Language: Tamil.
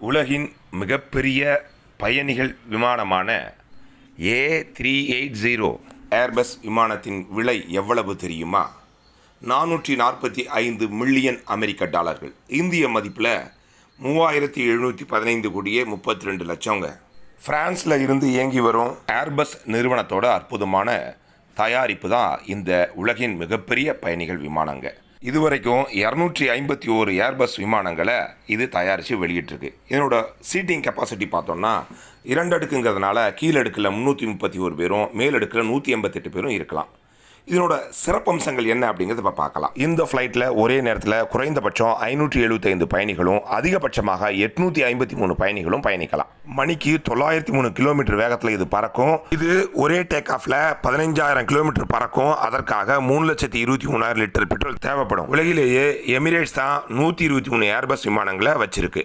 உலகின் மிகப்பெரிய பயணிகள் விமானமான A three eight zero Airbus விமானத்தின் விலை எவ்வளவு தெரியுமா? நானூற்றி நாற்பத்தி ஐந்து மில்லியன் அமெரிக்க டாலர்கள். இந்திய மதிப்பில் மூவாயிரத்தி எழுநூற்றி பதினைந்து கோடியே முப்பத்தி ரெண்டு லட்சங்க. ஃப்ரான்ஸில் இருந்து இயங்கி வரும் ஏர்பஸ் நிறுவனத்தோட அற்புதமான தயாரிப்பு தான் இந்த உலகின் மிகப்பெரிய பயணிகள் விமானங்க. இதுவரைக்கும் இரநூற்றி ஐம்பத்தி ஓரு ஏர்பஸ் விமானங்களை இது தயாரித்து வெளியிட்டிருக்கு. இதனோட சீட்டிங் கெப்பாசிட்டி பார்த்தோம்னா இரண்டு அடுக்குங்கிறதுனால கீழடுக்கில் முந்நூற்றி முப்பத்தி ஒரு பேரும் மேல் அடுக்கில் நூற்றி எண்பத்தெட்டு பேரும் இருக்கலாம். இதனோட சிறப்பம்சங்கள் என்ன அப்படிங்கிறத இப்போ பார்க்கலாம். இந்த ஃப்ளைட்டில் ஒரே நேரத்தில் குறைந்தபட்சம் ஐநூற்றி எழுபத்தைந்து பயணிகளும் அதிகபட்சமாக எட்நூற்றி ஐம்பத்தி மூணு பயணிகளும் பயணிக்கலாம். மணிக்கு தொள்ளாயிரத்தி மூணு கிலோமீட்டர் வேகத்தில் இது பறக்கும். இது ஒரே டேக் ஆஃபில் பதினைஞ்சாயிரம் கிலோமீட்டர் பறக்கும். அதற்காக மூணு லட்சத்தி இருபத்தி மூணாயிரம் லிட்டர் பெட்ரோல் தேவைப்படும். உலகிலேயே எமிரேட்ஸ் தான் நூற்றி இருபத்தி மூணு ஏர்பஸ் விமானங்களை வச்சிருக்கு.